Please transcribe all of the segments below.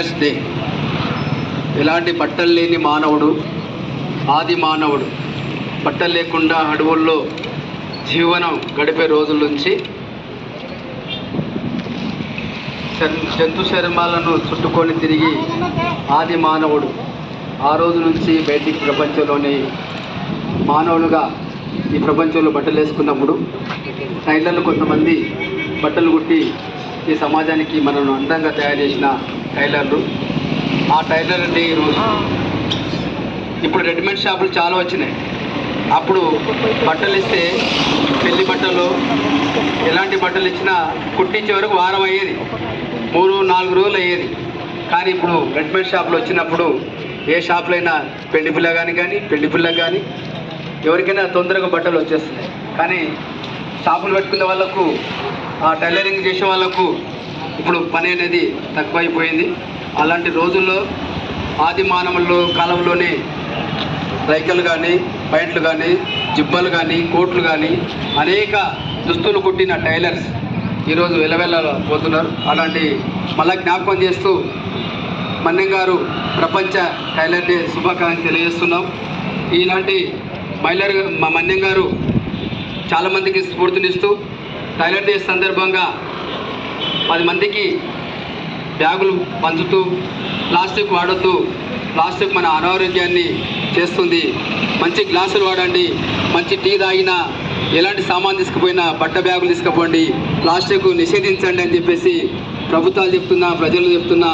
Tailors day ఎలాంటి బట్టలు లేని మానవుడు ఆది మానవుడు బట్టలు లేకుండా అడవుల్లో జీవనం గడిపే రోజుల నుంచి జంతు శర్మాలను చుట్టుకొని తిరిగి ఆది మానవుడు. ఆ రోజు నుంచి బయటికి ప్రపంచంలోని మానవులుగా ఈ ప్రపంచంలో బట్టలు వేసుకున్నప్పుడు టైలర్లు కొంతమంది బట్టలు కుట్టి ఈ సమాజానికి మనను అందంగా తయారు చేసిన టైలర్లు. ఆ టైలర్ డే ఈరోజు ఇప్పుడు రెడీమేడ్ షాపులు చాలా వచ్చినాయి. అప్పుడు బట్టలు ఇస్తే పెళ్ళి బట్టలు ఎలాంటి బట్టలు ఇచ్చినా కుట్టించే వరకు వారం అయ్యేది. మూడు నాలుగు రోజులు అయ్యేది. కానీ ఇప్పుడు రెడీమేడ్ షాపులు వచ్చినప్పుడు ఏ షాపులైనా అయినా పెళ్ళి పిల్ల కానీ కానీ పెళ్ళి పిల్ల కానీ ఎవరికైనా తొందరగా బట్టలు వచ్చేస్తున్నాయి. కానీ షాపులు పెట్టుకునే వాళ్ళకు ఆ టైలరింగ్ చేసే వాళ్ళకు ఇప్పుడు పని అనేది తక్కువైపోయింది. అలాంటి రోజుల్లో ఆది మానవుల్లో కాలంలోనే రైకలు కానీ ప్యాంట్లు కానీ జిబ్బలు కానీ కోట్లు కానీ అనేక దుస్తులు కుట్టిన టైలర్స్ ఈరోజు వెలవెల పోతున్నారు. అలాంటి మళ్ళా జ్ఞాపకం చేస్తూ మన్నెం గారు ప్రపంచ టైలర్ డే శుభాకాంక్షలు తెలియజేస్తున్నాం. ఈనాటి మైలర్ మా మన్యం గారు చాలామందికి స్ఫూర్తినిస్తూ టైలర్ డే సందర్భంగా పది మందికి బ్యాగులు పంచుతూ ప్లాస్టిక్ వాడుతూ ప్లాస్టిక్ మన అనారోగ్యాన్ని చేస్తుంది. మంచి గ్లాసులు వాడండి మంచి టీ తాగినా ఎలాంటి సామాన్ తీసుకుపోయినా బట్ట బ్యాగులు తీసుకుపోండి ప్లాస్టిక్ నిషేధించండి అని చెప్పేసి ప్రభుత్వాలు చెప్తున్నా ప్రజలు చెప్తున్నా.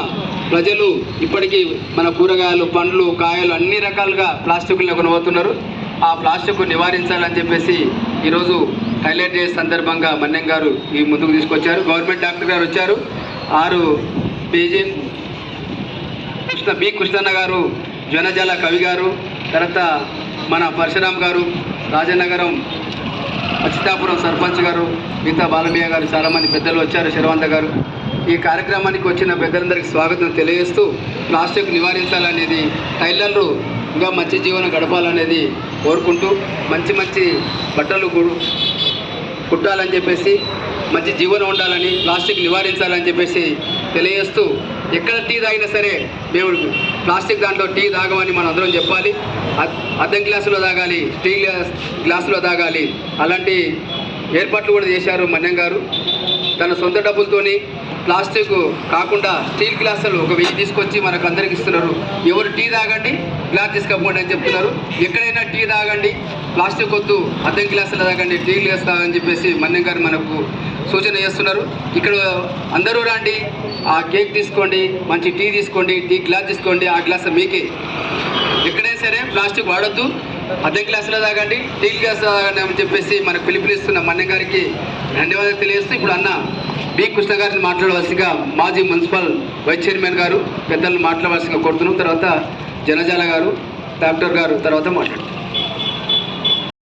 ప్రజలు ఇప్పటికీ మన కూరగాయలు పండ్లు కాయలు అన్ని రకాలుగా ప్లాస్టిక్లో కొనబోతున్నారు ఆ ప్లాస్టిక్ నివారించాలని చెప్పేసి ఈరోజు హైలైట్ చేసే సందర్భంగా మన్యం గారు ఈ ముందుకు తీసుకొచ్చారు. గవర్నమెంట్ డాక్టర్ గారు వచ్చారు. ఆరు పేజీ కృష్ణ బి కృష్ణన్న గారు జనజల కవి గారు తర్వాత మన పరశురామ్ గారు రాజనగరం అచితాపురం సర్పంచ్ గారు మిగతా బాలమయ్య గారు చాలామంది పెద్దలు వచ్చారు. శరవంత గారు. ఈ కార్యక్రమానికి వచ్చిన పెద్దలందరికీ స్వాగతం తెలియజేస్తూ ప్లాస్టిక్ నివారించాలనేది టైలర్లు ఇంకా మంచి జీవనం గడపాలనేది కోరుకుంటూ మంచి మంచి బట్టలు కూడా కుట్టాలని చెప్పేసి మంచి జీవనం ఉండాలని ప్లాస్టిక్ నివారించాలని చెప్పేసి తెలియజేస్తూ ఎక్కడ టీ తాగినా సరే మేము ప్లాస్టిక్ దాంట్లో టీ తాగమని మనం అందరం చెప్పాలి. అద్- అద్దం గ్లాసులో తాగాలి స్టీల్ గ్లాస్ గ్లాసులో తాగాలి. అలాంటి ఏర్పాట్లు కూడా చేశారు మన్యం గారు. తన సొంత డబ్బులతోని ప్లాస్టిక్ కాకుండా స్టీల్ గ్లాసులు ఒక వెయ్యి తీసుకొచ్చి మనకు అందరికి ఇస్తున్నారు. ఎవరు టీ తాగండి గ్లాస్ తీసుకపోండి అని చెప్తున్నారు. ఎక్కడైనా టీ తాగండి ప్లాస్టిక్ వద్దు అద్దం గ్లాసులు తాగండి టీ గ్లాస్ తాగని చెప్పేసి మన్యం గారు మనకు సూచన చేస్తున్నారు. ఇక్కడ అందరూ రండి ఆ కేక్ తీసుకోండి మంచి టీ తీసుకోండి టీ గ్లాస్ తీసుకోండి ఆ గ్లాస్ మీకే. ఎక్కడైనా సరే ప్లాస్టిక్ వాడొద్దు అద్దె గ్లాసులో తాగండి టీ గ్లాస్ తాగండి అని చెప్పేసి మనకు పిలుపునిస్తున్న మన్యం గారికి ధన్యవాదాలు తెలియజేస్తూ ఇప్పుడు అన్న బి కృష్ణ గారిని మాట్లాడవలసిగా మాజీ మున్సిపల్ వైస్ చైర్మన్ గారు పెద్దలను మాట్లాడవలసిగా కోరుతున్నాం. తర్వాత జనజాల గారు డాక్టర్ గారు తర్వాత మాట్లాడుతారు